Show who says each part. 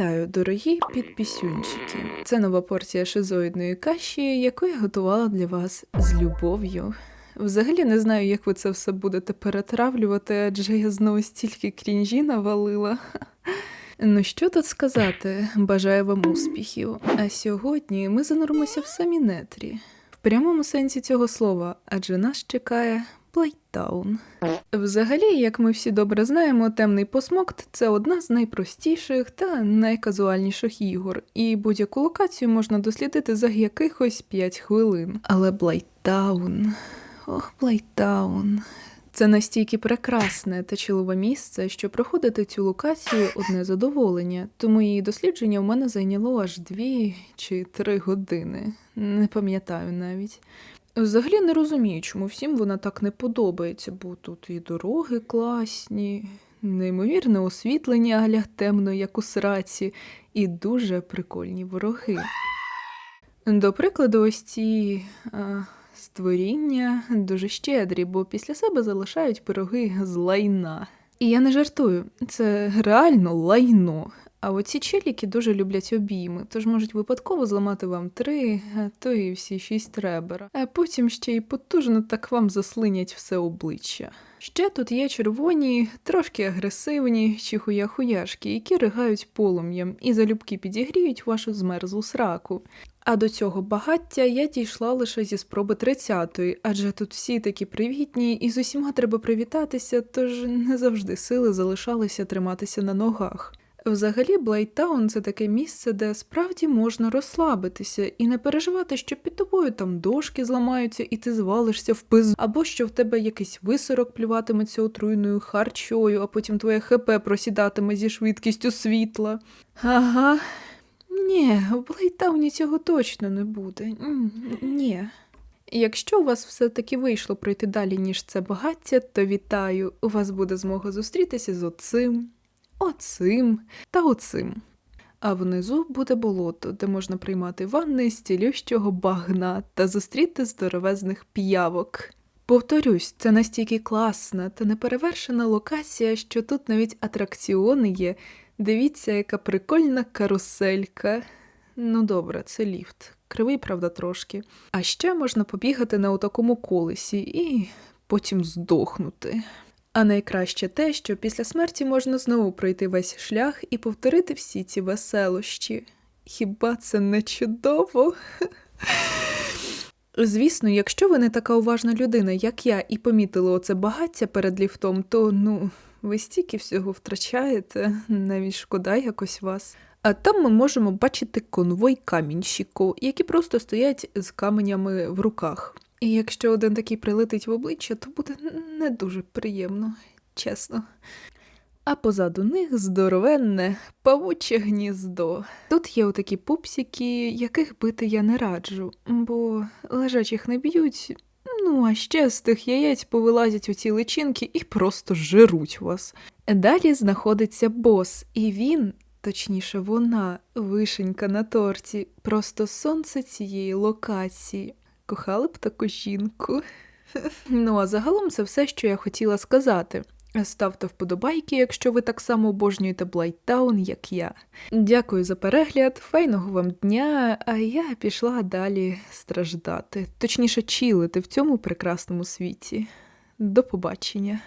Speaker 1: Вітаю, дорогі підпісюнчики. Це нова порція шизоїдної каші, яку я готувала для вас з любов'ю. Взагалі не знаю, як ви це все будете перетравлювати, адже я знову стільки крінжі навалила. Ну що тут сказати, бажаю вам успіхів. А сьогодні ми зануримося в самі нетрі, в прямому сенсі цього слова, адже нас чекає Плейтаун. Взагалі, як ми всі добре знаємо, темний посмокт це одна з найпростіших та найказуальніших ігор, і будь-яку локацію можна дослідити за якихось 5 хвилин. Але Блайтаун. Ох, Блайтаун. Це настільки прекрасне та чолове місце, що проходити цю локацію одне задоволення, тому її дослідження в мене зайняло аж дві чи три години. Не пам'ятаю навіть. Взагалі не розумію, чому всім вона так не подобається, бо тут і дороги класні, неймовірне освітлення аля темно, як у сраці, і дуже прикольні вороги. До прикладу, ось ці а, створіння дуже щедрі, бо після себе залишають пироги з лайна. І я не жартую, це реально лайно. А оці челіки дуже люблять обійми, тож можуть випадково зламати вам три, а то і всі шість ребер, а потім ще й потужно так вам заслинять все обличчя. Ще тут є червоні, трошки агресивні чи хуяхуяшки, які ригають полум'ям і залюбки підігріють вашу змерзлу сраку. А до цього багаття я дійшла лише зі спроби 30-ї, адже тут всі такі привітні, і з усіма треба привітатися, тож не завжди сили залишалися триматися на ногах. Взагалі, Блайтаун це таке місце, де справді можна розслабитися і не переживати, що під тобою там дошки зламаються і ти звалишся в пизу, або що в тебе якийсь висорок плюватиметься отруйною харчою, а потім твоє ХП просідатиме зі швидкістю світла. Ага. Ні, в Блайтауні цього точно не буде. Ні. Якщо у вас все-таки вийшло пройти далі, ніж це багаття, то вітаю, у вас буде змога зустрітися з оцим, оцим та оцим. А внизу буде болото, де можна приймати ванни з цілющого багна та зустріти здоровезних п'явок. Повторюсь, це настільки класна та неперевершена локація, що тут навіть атракціони є. Дивіться, яка прикольна каруселька. Ну добре, це ліфт. Кривий, правда, трошки. А ще можна побігати на отакому колесі і потім здохнути. А найкраще те, що після смерті можна знову пройти весь шлях і повторити всі ці веселощі. Хіба це не чудово? Звісно, якщо ви не така уважна людина, як я, і помітили оце багаття перед ліфтом, то ну, ви стільки всього втрачаєте, навіть шкода якось вас. А там ми можемо бачити конвой камінщиків, які просто стоять з каменями в руках. І якщо один такий прилетить в обличчя, то буде не дуже приємно, чесно. А позаду них здоровенне павуче гніздо. Тут є отакі пупсики, яких бити я не раджу, бо лежачих не б'ють. Ну, а ще з тих яєць повилазять оці личинки і просто жируть вас. Далі знаходиться бос, і він, точніше, вона, вишенька на торті, просто сонце цієї локації. Кохали б таку жінку. Ну, а загалом це все, що я хотіла сказати. Ставте вподобайки, якщо ви так само обожнюєте Блайтаун, як я. Дякую за перегляд, файного вам дня, а я пішла далі страждати, точніше, чілити в цьому прекрасному світі. До побачення.